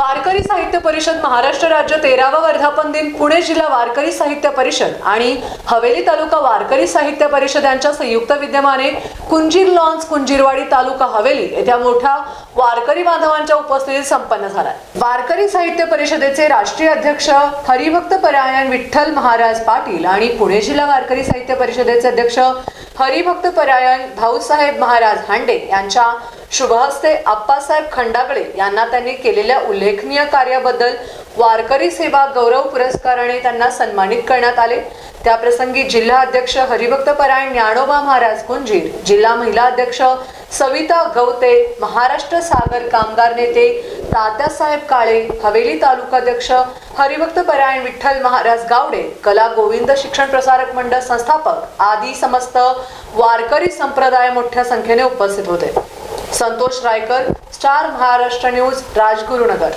वारकरी साहित्य परिषद महाराष्ट्र राज्य तेरावा वर्धापन दिन पुणे जिल्हा वारकरी साहित्य परिषद आणि हवेली तालुका वारकरी साहित्य परिषद यांच्या संयुक्त विद्यमाने कुंजीर लॉन्स कुंजीरवाडी तालुका हवेली येथे मोठ्या वारकरी बांधवांच्या उपस्थितीत संपन्न झाला वारकरी साहित्य परिषदेचे राष्ट्रीय अध्यक्ष हरिभक्त परायण विठ्ठल महाराज पाटील आणि पुणे जिल्हा वारकरी साहित्य परिषदेचे अध्यक्ष हरिभक्त परायण भाऊसाहेब महाराज हांडे यांच्या शुभहस्ते आप्पासाहेब खंडागळे यांना त्यांनी केलेल्या उल्लेखनीय कार्याबद्दल वारकरी सेवा गौरव पुरस्काराने त्यांना सन्मानित करण्यात आले. त्याप्रसंगी जिल्हा अध्यक्ष हरिभक्त परायण ज्ञानोबा महाराज कुंजीर जिल्हा महिला अध्यक्ष सविता गवते महाराष्ट्र सागर कामगार नेते तात्यासाहेब काळे हवेली तालुकाध्यक्ष हरिभक्त परायण विठ्ठल महाराज गावडे कला गोविंद शिक्षण प्रसारक मंडळ संस्थापक आदी समस्त वारकरी संप्रदाय मोठ्या संख्येने उपस्थित होते. Santosh Raikar star Maharashtra news Rajgurunagar.